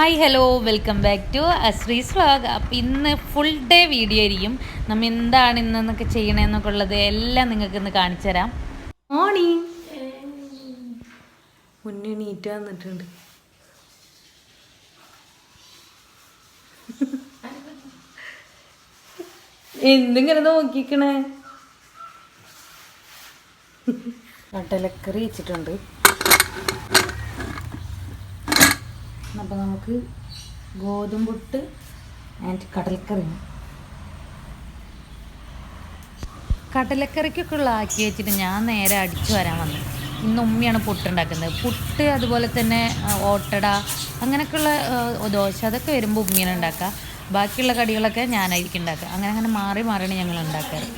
Hi hello welcome back to Ashree's vlog അപ്പം ഇന്ന് full day video ആയിരിക്കും. നമ്മൾ എന്താണ് ഇന്നൊക്കെ ചെയ്യണമെന്നൊക്കെ ഉള്ളത് എല്ലാം നിങ്ങൾക്ക് ഇന്ന് കാണിച്ചു തരാം. മോർണിംഗ് മുന്നേ നീറ്റ് വന്നിട്ടുണ്ട്. എന്തിങ്ങനെ നോക്കിക്കണേ? കടലക്കറി വെച്ചിട്ടുണ്ട്. അപ്പോൾ നമുക്ക് ഗോതമ്പുട്ട് ആൻഡ് കടലക്കറി. കടലക്കറിക്കൊക്കെ ഉള്ള ആക്കി വെച്ചിട്ട് ഞാൻ നേരെ അടിച്ചു വരാൻ വന്നത് ഇന്ന് ഉമ്മയാണ് പുട്ടുണ്ടാക്കുന്നത്. പുട്ട് അതുപോലെ തന്നെ ഓട്ടട അങ്ങനെയൊക്കെയുള്ള ദോശ അതൊക്കെ വരുമ്പോൾ ഉമ്മയാണ് ഉണ്ടാക്കുക. ബാക്കിയുള്ള കടികളൊക്കെ ഞാനായിരിക്കും ഉണ്ടാക്കുക. അങ്ങനെ അങ്ങനെ മാറി മാറിയാണ് ഞങ്ങൾ ഉണ്ടാക്കാറ്.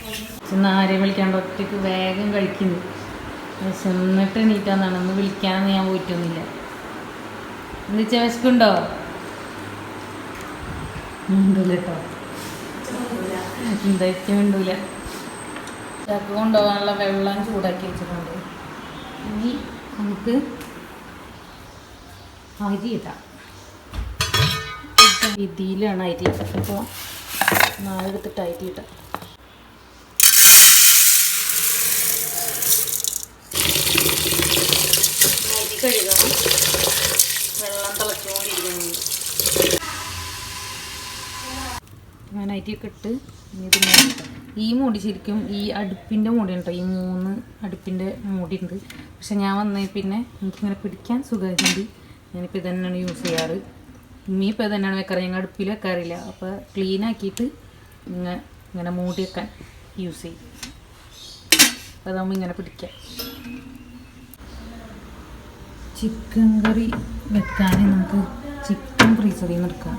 ചെന്ന് ആരെയും വിളിക്കാണ്ട് ഒറ്റയ്ക്ക് വേഗം കഴിക്കുന്നു. ചെന്നിട്ട് എണീറ്റാന്നാണ്. ഒന്ന് വിളിക്കാനൊന്നും ഞാൻ പോയിട്ടൊന്നുമില്ല. എന്ത് വിശക്കുണ്ടോ മിണ്ടൂല എന്തായിരിക്കും മിണ്ടൂല. ചക്ക കൊണ്ടുപോകാനുള്ള വെള്ളം ചൂടാക്കി വെച്ചിട്ടുണ്ട്. ഇനി നമുക്ക് അരി ഇടാം. രീതിയിലാണ് അരി അപ്പോൾ നാളെടുത്തിട്ട് അരി ഇടാം. അരി കഴുകണം. വെള്ളം തിളച്ചുകൊണ്ടിരിക്കുന്നു ഞാൻ അരിയൊക്കെ ഇട്ട് ഇത്. ഈ മൂടി ശരിക്കും ഈ അടുപ്പിന്റെ മൂടി ഉണ്ടോ ഈ മൂന്ന് അടുപ്പിന്റെ മൂടി ഉണ്ട് പക്ഷെ ഞാൻ വന്നേ പിന്നെ എനിക്കിങ്ങനെ പിടിക്കാൻ സുഖമായിട്ടുണ്ട്. ഞാനിപ്പോൾ ഇത് തന്നെയാണ് യൂസ് ചെയ്യാറ്. ഇമ്മി ഇപ്പോൾ ഇത് തന്നെയാണ് വെക്കാറ്. ഞങ്ങൾ അടുപ്പിൽ വെക്കാറില്ല. അപ്പോൾ ക്ലീൻ ആക്കിയിട്ട് ഇങ്ങനെ ഇങ്ങനെ മൂടി വെക്കാൻ യൂസ് ചെയ്യും. അതാകുമ്പോൾ ഇങ്ങനെ പിടിക്കാം. ചിക്കൻ കറി വെക്കാൻ നമുക്ക് ചിക്കൻ ഫ്രീസറിൽ നിന്ന് എടുക്കാം.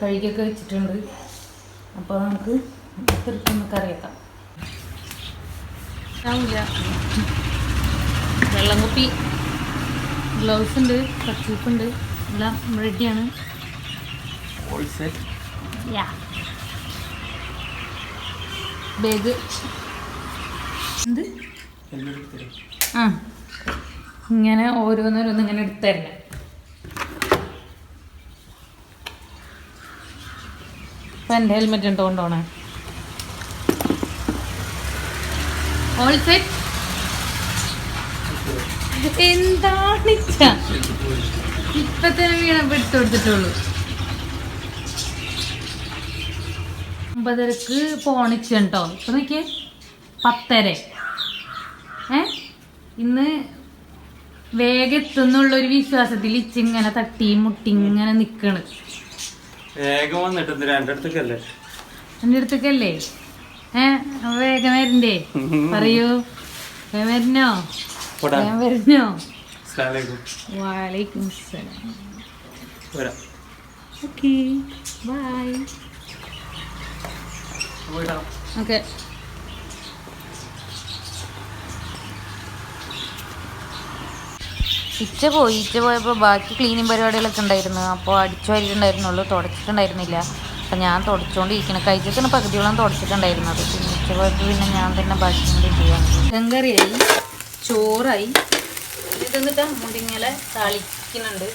കഴുകിയൊക്കെ വെച്ചിട്ടുണ്ട്. അപ്പോൾ നമുക്ക് ഇത്തിരിക്കൊന്ന് കറി വെക്കാം ആവില്ല വെള്ളം കുപ്പി ഗ്ലൗസ് ഉണ്ട് കച്ചൂപ്പ് ഉണ്ട് എല്ലാം റെഡിയാണ് ബാഗ് എന്ത്? ആ. ഇങ്ങനെ ഓരോന്നോരോന്ന് ഇങ്ങനെ എടുത്തരണം ഇപ്പം എന്റെ ഹെൽമെറ്റ് ഉണ്ടോ കൊണ്ടോണേ ഓൾ സെറ്റ് എന്താണ് ഇപ്പൊ? തന്നെ വീണ എടുത്തു കൊടുത്തിട്ടുള്ളൂ. ഒമ്പതരക്ക് പോണിച്ച് കേട്ടോ ഇപ്പൊ നോക്കിയേ പത്തര. ഏ? ഇന്ന് വേഗം എത്തുന്നുള്ള ഒരു വിശ്വാസത്തിൽ ഇച്ചിങ്ങനെ തട്ടി മുട്ടി ഇങ്ങനെ നിക്കണ്. വേഗം വന്നിട്ട് എന്തിനാ അടുത്തേക്കല്ലേ എന്റെ അടുത്തേക്കല്ലേ ഏ വേഗം വരണ്ടേ? പറയൂ. വേഗം വരണോ? വാലൈക്കും ഓക്കെ ബൈ. ഓക്കെ. ഇച്ച പോയി ഇച്ച പോയപ്പോൾ ബാക്കി ക്ലീനിങ് പരിപാടികളൊക്കെ ഉണ്ടായിരുന്നു. അപ്പോൾ അടിച്ചു വാരിയിട്ടുണ്ടായിരുന്നുള്ളൂ തുടച്ചിട്ടുണ്ടായിരുന്നില്ല. അപ്പം ഞാൻ തുടച്ചുകൊണ്ടിരിക്കണം കഴിച്ചിട്ടാണ് പകുതിയോളം തുടച്ചിട്ടുണ്ടായിരുന്നത് പിന്നെ ഉച്ച പോയപ്പോൾ പിന്നെ ഞാൻ തന്നെ ബാക്കി ചെയ്യാൻ ചിക്കൻകറിയായി ചോറായി. ഇതെന്നിട്ട് മുടിങ്ങനെ താളിക്കുന്നുണ്ട്.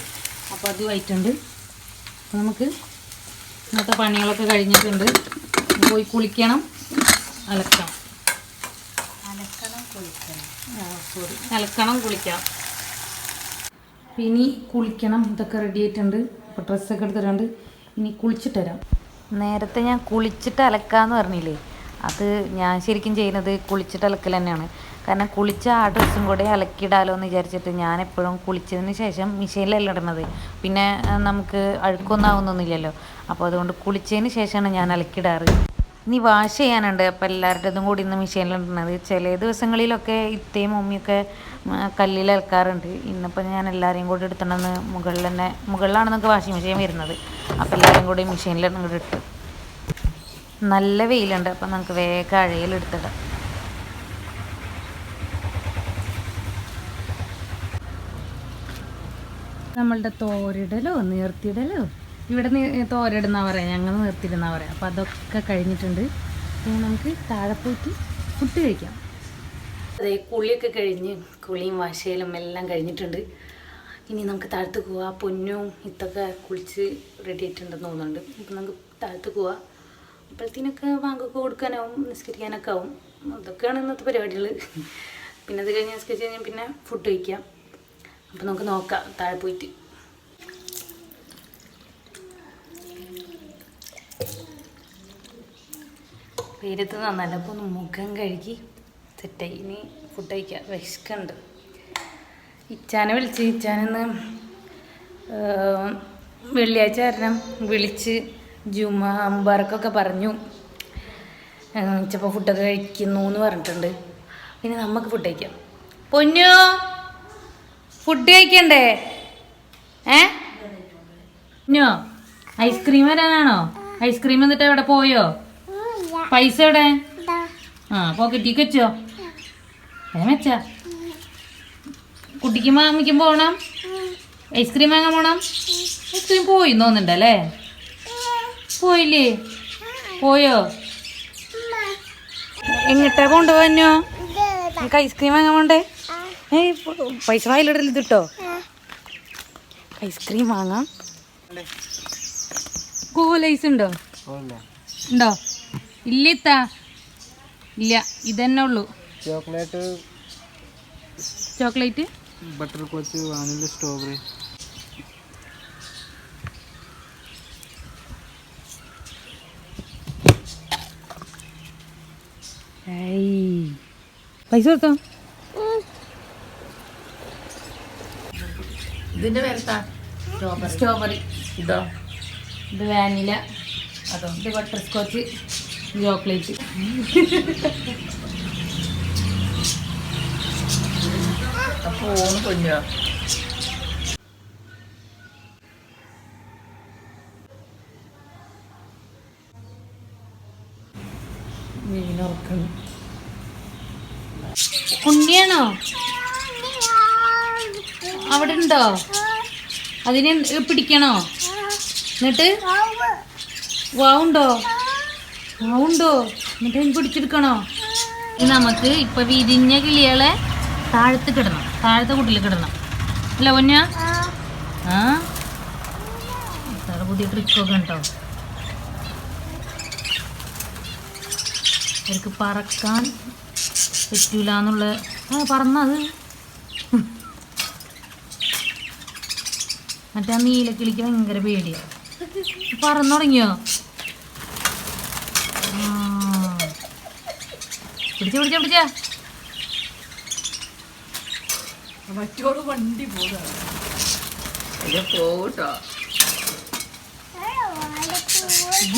അപ്പോൾ അതുമായിട്ടുണ്ട് അപ്പോൾ നമുക്ക് ഇന്നത്തെ പണികളൊക്കെ കഴിഞ്ഞിട്ടുണ്ട്. പോയി കുളിക്കണം. അലക്കണം. കുളിക്കണം. സോറി അലക്കണം കുളിക്കണം. ഇനി കുളിക്കണം. ഇതൊക്കെ റെഡി ആയിട്ടുണ്ട്. അപ്പോൾ ഡ്രസ്സൊക്കെ എടുത്തിട്ടുണ്ട്. ഇനി കുളിച്ചിട്ട് തരാം നേരത്തെ ഞാൻ കുളിച്ചിട്ട് അലക്കാന്ന് പറഞ്ഞില്ലേ? അത് ഞാൻ ശരിക്കും ചെയ്യുന്നത് കുളിച്ചിട്ട് അലക്കൽ തന്നെയാണ്. കാരണം കുളിച്ച ആ ഡ്രസ്സും കൂടെ അലക്കിയിടാലോ എന്ന് വിചാരിച്ചിട്ട് ഞാൻ എപ്പോഴും കുളിച്ചതിന് ശേഷം മിഷീനിലല്ല ഇടണത്. പിന്നെ നമുക്ക് അഴുക്കൊന്നും ആവുന്നൊന്നുമില്ലല്ലോ അപ്പോൾ അതുകൊണ്ട് കുളിച്ചതിന് ശേഷമാണ് ഞാൻ അലക്കിയിടാറ്. ഇനി വാഷ് ചെയ്യാനുണ്ട്. അപ്പോൾ എല്ലാവരുടേതും കൂടി ഇന്ന് ഇടണത്. ചില ദിവസങ്ങളിലൊക്കെ ഇത്തയും മമ്മിയൊക്കെ കല്ലിൽ അലക്കാറുണ്ട്. ഇന്നിപ്പോൾ ഞാൻ എല്ലാവരെയും കൂടി എടുത്തിട്ടുണ്ടെന്ന് മുകളിൽ തന്നെ മുകളിലാണ് നമുക്ക് വാഷിംഗ് മെഷീൻ വരുന്നത്. അപ്പോൾ എല്ലാവരും കൂടി മെഷീനിൽ ഇട്ട്. നല്ല വെയിലുണ്ട്. അപ്പോൾ നമുക്ക് വേഗം അഴയിലെടുത്തിടാം നമ്മളുടെ തോരിടലോ നീർത്തിടലോ ഇവിടെ തോരിടുന്നാ പറയാം. ഞങ്ങൾ നിർത്തിയിടുന്ന പറയാം. അപ്പോൾ അതൊക്കെ കഴിഞ്ഞിട്ടുണ്ട്. ഇനി നമുക്ക് താഴെ പോയിട്ട് ഫുഡ് കഴിക്കാം. അതെ കുളിയൊക്കെ കഴിഞ്ഞ് കുളിയും വാശയിലും എല്ലാം കഴിഞ്ഞിട്ടുണ്ട്. ഇനി നമുക്ക് താഴത്ത് പോവാ. പൊന്നും ഇത്തൊക്കെ കുളിച്ച് റെഡി ആയിട്ടുണ്ടെന്ന് തോന്നുന്നുണ്ട്. അപ്പം നമുക്ക് താഴത്ത് പോവാ. അപ്പോഴത്തേനൊക്കെ ബാങ്കൊക്കെ കൊടുക്കാനാവും നിസ്കരിക്കാനൊക്കെ ആവും. അതൊക്കെയാണ് ഇന്നത്തെ പരിപാടികൾ പിന്നെ അത് കഴിഞ്ഞ് നിസ്കരിച്ച് കഴിഞ്ഞാൽ പിന്നെ ഫുഡ് കഴിക്കാം. അപ്പം നമുക്ക് നോക്കാം താഴെ പോയിട്ട്. പേരത്ത് നന്നല്ല അപ്പോൾ ഒന്ന് മുഖം കഴുകി സെറ്റായി ഇനി ഫുഡ് കഴിക്കാം. വിശക്കുണ്ട് ഇച്ചാനെ വിളിച്ച്. ഇച്ചാനെന്ന് വെള്ളിയാഴ്ച കാരണം വിളിച്ച് ജുമ അമ്പാർക്കൊക്കെ പറഞ്ഞു. ഇച്ചപ്പോൾ ഫുഡൊക്കെ കഴിക്കുന്നു എന്ന് പറഞ്ഞിട്ടുണ്ട്. പിന്നെ നമുക്ക് ഫുഡ് കഴിക്കാം. പൊന്നു? ഫുഡ് കഴിക്കണ്ടേ? ഏ? പൊന്നോ ഐസ്ക്രീം വരാനാണോ? ഐസ്ക്രീം എന്നിട്ട് എവിടെ പോയോ? പൈസ എവിടെ? ആ പോക്കറ്റിക്ക് വെച്ചോ. വെച്ചാ കുട്ടിക്ക് മാമിക്കും പോകണം ഐസ്ക്രീം വാങ്ങാൻ പോണം? ഐസ്ക്രീം പോയി തോന്നുന്നുണ്ടല്ലേ പോയില്ലേ? പോയോ? എങ്ങട്ടാ കൊണ്ടുപോകാനോ നമുക്ക് ഐസ്ക്രീം വാങ്ങാൻ പോണ്ടേ? പൈസ വായിലിടൽ ഇതിട്ടോ? ഐസ്ക്രീം വാങ്ങാം. കോലൈസ് ഉണ്ടോ? ഉണ്ടോ? ഇല്ല ഇത്താ ഇല്ല ഇതന്നെ ഉള്ളൂ. Chocolate chocolate? Butterscotch vanilla strawberry. പൈസ കൊടുത്തോ? ഇതിന്റെ പേരെത്താ സ്ട്രോബെറി ഇതോ. ഇത് വാനില അതോ ഇത് ബട്ടർ സ്കോച്ച് ചോക്ലേറ്റ് അപ്പൊ ഓന്ന് കുഞ്ഞോ മീനുറക്കണം ഉണ്ണിയാണോ? അവിടെ ഉണ്ടോ അതിനെ പിടിക്കണോ? എന്നിട്ട്? വാവുണ്ടോ? വാവുണ്ടോ? എന്നിട്ട് അതിന് പിടിച്ചെടുക്കണോ? നമുക്ക് ഇപ്പൊ വിരിഞ്ഞ കിളികളെ താഴത്ത് കിടണം. താഴത്തെ കുട്ടിയിൽ കിടണം. അല്ല പൊന്ന? ആ? പുതിയ ട്രിക്കൊക്കെ ഉണ്ടോ? അവർക്ക് പറക്കാൻ പറ്റൂല എന്നുള്ള ആ മറ്റേ ആ നീലക്കിളിക്ക് ഭയങ്കര പേടിയാണ് പറന്നു തുടങ്ങിയോ. പിടിച്ച പിടിച്ച പിടിച്ച. മറ്റോട് വണ്ടി പോകാ അയ്യോ പോട്ടോ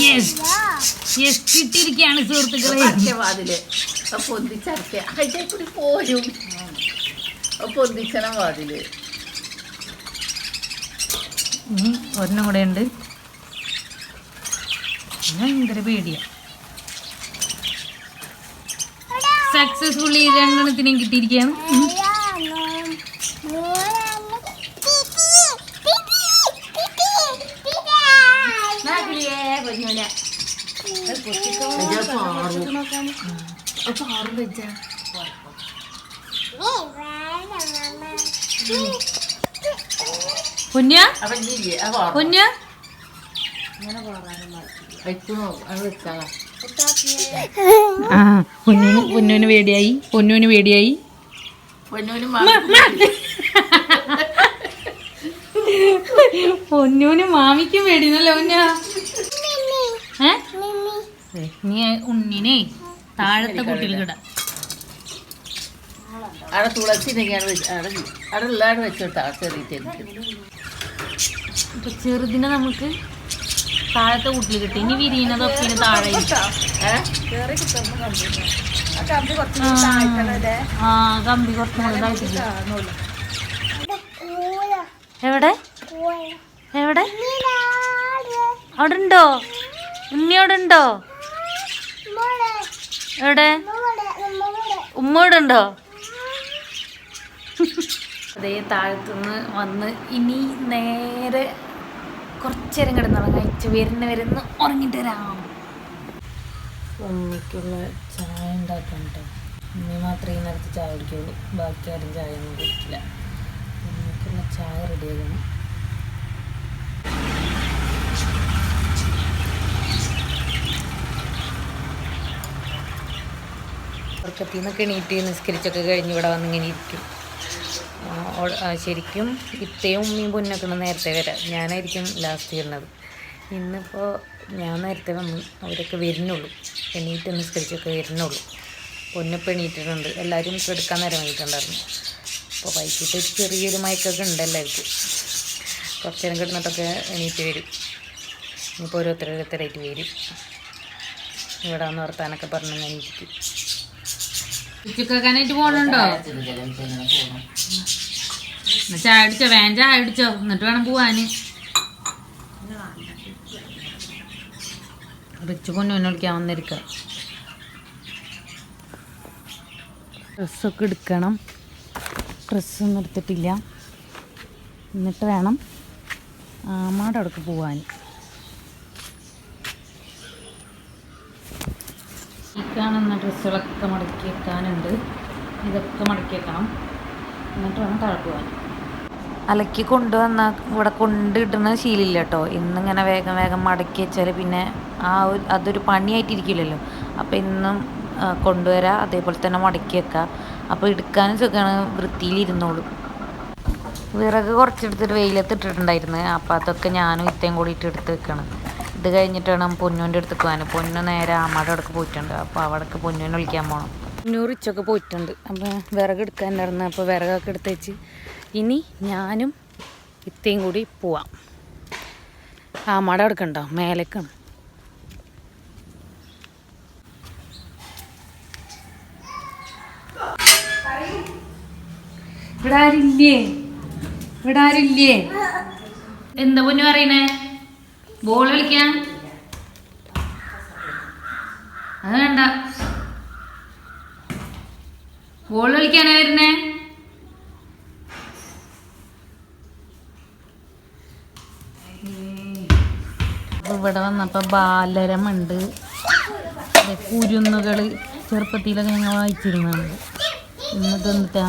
യെസ് യെസ് കിട്ടിയിരിക്കുകയാണ് സുഹൃത്തുക്കളെ. വാതിൽ അപ്പൊ പൊന്തിച്ചടക്ക അതിന്റെ കൂടി പോരും. പൊന്തിച്ചണം വാതിൽ. ഇനി ഒരെണ്ണം കൂടെ ഉണ്ട്. ഭയങ്കര പേടിയ. സക്സസ്ഫുള്ളി രണ്ടെണ്ണത്തിനെയും കിട്ടിയിരിക്കുകയാണ്. അപ്പൊ ആറ് വെച്ചാ. പൊന്ന അപ്പൊ ഇല്ലേ? ആ പൊന്നൂന് പൊന്നൂന് വേടിയായി പൊന്നൂന് പേടിയായി. പൊന്നൂന് പൊന്നൂന് മാമിക്കും ദേ, നീ ഉണ്ണിനെ താഴത്തെ കുട്ടികൾ കിടാം. അവിടെ തുളസി ഇതൊക്കെയാണ് വെച്ച് അവിടെ അവിടെ ഉള്ളതാണ് വെച്ചോട്ടാ ചെറിയ. ഇപ്പൊ ചെറുതിനെ നമുക്ക് താഴത്തെ കൂട്ടിൽ കിട്ടി. ഇനി വിരിയുന്നതൊക്കെ ഇനി താഴെ. ആ കമ്പി കുറച്ച് കൂടെ താഴ്ത്തിക്ക്. എവിടെ? എവിടെ? അവിടെ ഉണ്ടോ ഉമ്മി അവിടെ ഉണ്ടോ എവിടെ? ഉമ്മ ഇവിടെ ഉണ്ടോ അതേ താഴത്തുനിന്ന് വന്ന് ഇനി നേരെ കുറച്ച് നേരം കിടന്നുറങ്ങാം. വരുന്ന വരുന്ന ഉറങ്ങിട്ട് വരാം. ഉമ്മിക്കുള്ള ചായ ഉണ്ടാക്കണ്ട മാത്രം മാത്രമേ ഈ നേരത്തെ ചായ കുടിക്കുള്ളൂ. ബാക്കി ആരും ചായ ഒന്നും കുടിക്കില്ല. ഉമ്മിക്കുള്ള ചായ റെഡി ആകണം ഉറക്കത്തിൽ നിന്നൊക്കെ എണീറ്റ് നിസ്കരിച്ചൊക്കെ കഴിഞ്ഞ് ഇവിടെ വന്നിങ്ങനെ ഇരിക്കും. ശരിക്കും ഇത്തയും ഉമ്മയും പൊന്നൊക്കെ നേരത്തെ വരാം ഞാനായിരിക്കും ലാസ്റ്റ് വരുന്നത്. ഇന്നിപ്പോൾ ഞാൻ നേരത്തെ വന്നു അവരൊക്കെ വരുന്നുള്ളൂ. എണീറ്റ് നിസ്കരിച്ചൊക്കെ വരുന്നുള്ളൂ. പൊന്നിപ്പോൾ എണീറ്റിട്ടുണ്ട്. എല്ലാവരും എടുക്കാൻ നേരം വന്നിട്ടുണ്ടായിരുന്നു അപ്പോൾ വൈകിട്ട് ഒരു ചെറിയൊരു മയക്കൊക്കെ ഉണ്ട് എല്ലാവർക്കും. കുറച്ച് നേരം കിടന്നിട്ടൊക്കെ എണീറ്റ് വരും. ഇനിയിപ്പോൾ ഓരോരുത്തർ ഓരോരുത്തരായിട്ട് വരും. ഇവിടെ വന്ന് വർത്താനൊക്കെ പറഞ്ഞു ഞാൻ ഇരിക്കും. ഉച്ചക്കാനായിട്ട് പോകണുണ്ടോ ചായ അടിച്ചോ വേൻ ചായ അടിച്ചോ എന്നിട്ട് വേണം പോവാന്. റിച്ച് പൊന്നു വിളിക്കാൻ വന്നിരിക്ക. ഡ്രസ്സൊക്കെ എടുക്കണം. ഡ്രസ്സൊന്നും എടുത്തിട്ടില്ല. എന്നിട്ട് വേണം ആമാടെ അവിടേക്ക് പോവാൻ ഈ ഡ്രസ്സുകളൊക്കെ മടക്കി വെക്കാനുണ്ട് ഇതൊക്കെ മടക്കി വെക്കണം എന്നിട്ട് വേണം താഴെ പോകാൻ അലക്കി കൊണ്ടുവന്ന ഇവിടെ കൊണ്ടിടുന്ന ശീലില്ല കേട്ടോ. ഇന്നിങ്ങനെ വേഗം വേഗം മടക്കി വെച്ചാൽ പിന്നെ ആ ഒരു അതൊരു പണിയായിട്ടിരിക്കില്ലല്ലോ. അപ്പോൾ ഇന്നും കൊണ്ടുവരാം അതേപോലെ തന്നെ മടക്കി വെക്കുക അപ്പോൾ എടുക്കാനും സുഖമാണ് വൃത്തിയിലിരുന്നോളും. വിറക് കുറച്ചെടുത്തിട്ട് വെയിലത്ത് ഇട്ടിട്ടുണ്ടായിരുന്നു. അപ്പോൾ അതൊക്കെ ഞാനും ഇത്രയും കൂടിയിട്ട് എടുത്ത് വെക്കണം. ഇത് കഴിഞ്ഞിട്ടാണ് പൊന്നുവിന്റെ അടുത്ത് പോകാൻ. പൊന്നു നേരെ അമ്മയുടെ അടുക്ക് പോയിട്ടുണ്ട്. അപ്പോൾ അവിടേക്ക് പൊന്നുവിനെ വിളിക്കാൻ പോകണം ഇച്ചൊക്കെ പോയിട്ടുണ്ട്. അപ്പോൾ വിറക് എടുക്കാനുണ്ടായിരുന്നു അപ്പോൾ വിറകൊക്കെ എടുത്ത് വെച്ച് ഇനി ഞാനും ഇത്തേം കൂടി പോവാം. ആ മട എടുക്കണ്ടോ മേലേക്കാണ് എന്താ പൊന്നു പറയണേ? ബോൾ കളിക്കാൻ? അത് വേണ്ട. ബോൾ കളിക്കാനാ വരുന്നേ? ഇവിടെ വന്നപ്പോ ബാലരമുണ്ട്. കുരുന്നുകൾ ചെറുപ്പത്തിലൊക്കെ ഞങ്ങൾ വായിച്ചിരുന്നുണ്ട് ഇന്നത്തെ എന്നിട്ടാ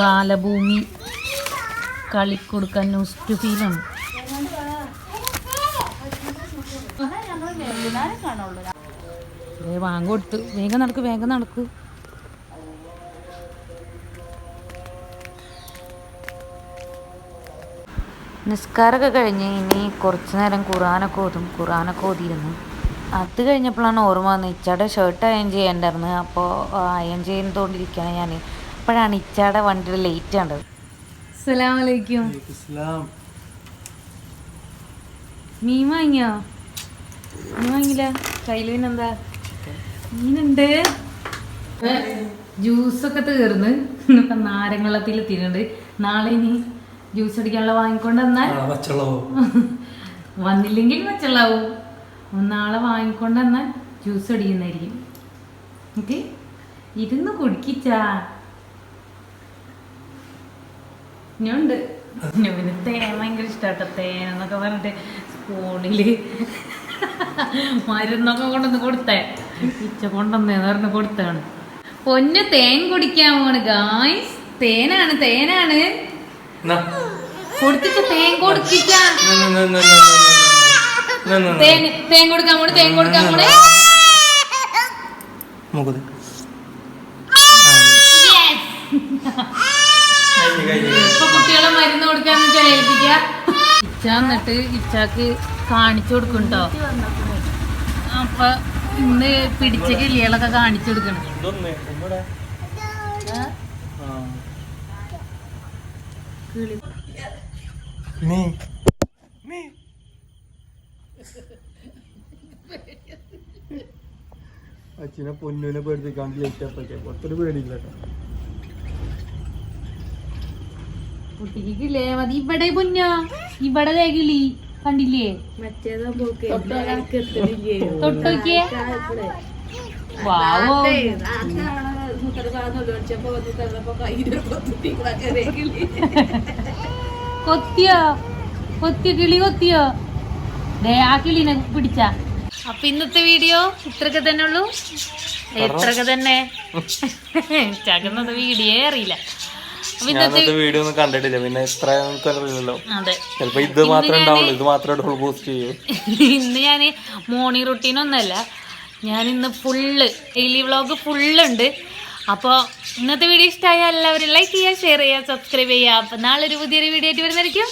ബാലഭൂമി കളിക്കൊടുക്കാൻ ന്യൂസ് ഫീലാണ് വാങ്ങ കൊടുത്ത്. വേഗം നടക്ക് വേഗം നടക്ക്. നിസ്കാരമൊക്കെ കഴിഞ്ഞ് ഇനി കുറച്ച് നേരം ഖുറാനൊക്കെ ഓതും. ഖുറാനൊക്കെ ഓതിയിരുന്നു. അത് കഴിഞ്ഞപ്പോഴാണ് ഓർമ്മ വന്നത്. ഇച്ചാടെ ഷർട്ട് അയൺ ചെയ്യേണ്ടായിരുന്നു അപ്പോൾ അയൺ ചെയ്തുകൊണ്ടിരിക്കുകയാണ് ഞാൻ അപ്പോഴാണ് ഇച്ചാടെ വണ്ടി ലേറ്റ് കണ്ടത് അസ്സലാമലൈക്കും. മീൻ വാങ്ങിയോ? മീൻ വാങ്ങില്ല കയ്യിൽ പിന്നെന്താ മീനുണ്ട്. ജ്യൂസൊക്കെ തീർന്ന്. നാരങ്ങളത്തിൽ എത്തിയിട്ടുണ്ട് നാളെ ഇനി ജ്യൂസ് അടിക്കാനുള്ള വാങ്ങിക്കൊണ്ട് വന്നാൽ വന്നില്ലെങ്കിൽ വെച്ചുള്ളാവും നാളെ വാങ്ങിക്കൊണ്ട് വന്നാൽ ജ്യൂസ് അടിക്കുന്നതായിരിക്കും. ഓക്കെ? ഇരുന്ന് കുടിക്കിച്ചാ. ഞണ്ട് പിന്നെ പിന്നെ തേൻ ഭയങ്കര ഇഷ്ടാട്ടോ തേൻ എന്നൊക്കെ പറഞ്ഞിട്ട് സ്പൂണിൽ മരുന്നൊക്കെ കൊണ്ടുവന്ന് കൊടുത്തേ. ഇച്ച കൊണ്ടുവന്നേന്ന് പറഞ്ഞ് കൊടുത്താണ് പൊന്ന് തേൻ കുടിക്കാൻ പോണ് ഗായ്സ് തേനാണ് തേനാണ്. കൊടുത്തിട്ട് തേൻ തേൻ കൊടുക്കാൻ തേൻ കൊടുക്കാൻ കുട്ടികളെ മരുന്ന് ഇച്ച എന്നിട്ട് ഇച്ചാക്ക് കാണിച്ചു കൊടുക്കും കേട്ടോ അപ്പൊ ഇന്ന് പിടിച്ച കിളികളൊക്കെ കാണിച്ചു കൊടുക്കണം നീ. നീ. അച്ഛനെ പൊന്നുവിനെ പേടിപ്പിക്കാൻ ലേറ്റ് ആപ്പൊക്കെ പുറത്തൊരു പേടിയില്ല കുട്ടിക്കില്ലേ? കുട്ടിക്ക് മതി. ഇവിടെ പൊന്നോ? ഇവിടെ കിളി കണ്ടില്ലേ? തൊട്ടോക്കിയേ? വാവോ. കൊത്തിയോ? കൊത്തിയ കിളി കൊത്തിയോ? ദേ ആ കിളിനെ പിടിച്ച. അപ്പൊ ഇന്നത്തെ വീഡിയോ ഇത്രയൊക്കെ തന്നെ ഉള്ളൂ. ഇത്രയൊക്കെ തന്നെ? ചകുന്നത് വീഡിയോ അറിയില്ല. അപ്പൊ ഇന്നത്തെ ഞാനത് വീഡിയോ ഒന്നും കണ്ടിട്ടില്ല. പിന്നെ ഇത്ര അറിയില്ലല്ലോ. അതെ. ചിലപ്പോ ഇത് മാത്രമേ ഉണ്ടാവുള്ളൂ. ഇത് മാത്രമേ പോസ്റ്റ് ചെയ്യൂ. ഇന്ന് ഞാൻ മോർണിംഗ് റുട്ടീനൊന്നല്ല ഞാൻ ഇന്ന് ഫുള്ള് ഡെയിലി വ്ളോഗ് ഫുള്ളുണ്ട് അപ്പോൾ ഇന്നത്തെ വീഡിയോ ഇഷ്ടമായ എല്ലാവരും ലൈക്ക് ചെയ്യുക ഷെയർ ചെയ്യുക സബ്സ്ക്രൈബ് ചെയ്യുക. അപ്പോൾ നാളെ ഒരു പുതിയൊരു വീഡിയോ ആയിട്ട് വരുന്നതായിരിക്കും.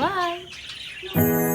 ബൈ